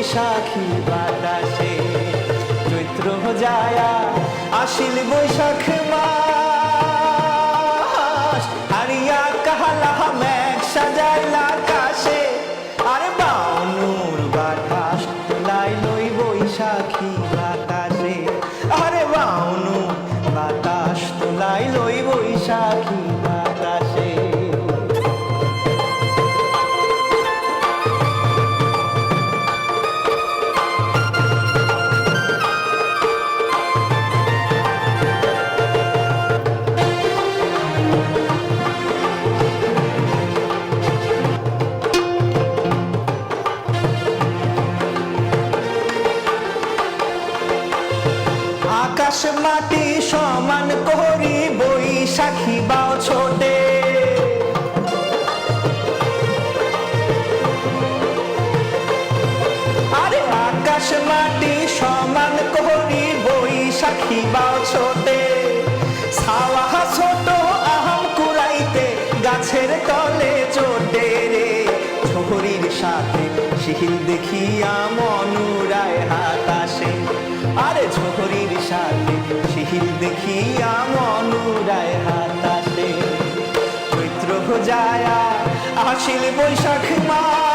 বৈশাখী বাতাসে চৈত্র যায়া আসিল বৈশাখ মাস। হারিয়া কাহালা ম্যাগ সাজাইলা কাশে আরে বাউনুর বাতাস তোলাই বৈশাখী বাতাস। আকাশ মাটি সমান করি বৈশাখী বাও ছোটে। আরে আকাশ মাটি সমান করি বৈশাখী বাও ছোটে। ছাওয়া ছোট আহাম কুড়াইতে গাছের তলে চোটে রে। ছোহরির সাথে শিহিল দেখিয়া মনুরায় দেখিয়া মনুরায় হাতাসে চৈত্র ভোজায়া আসিল বৈশাখ মাস।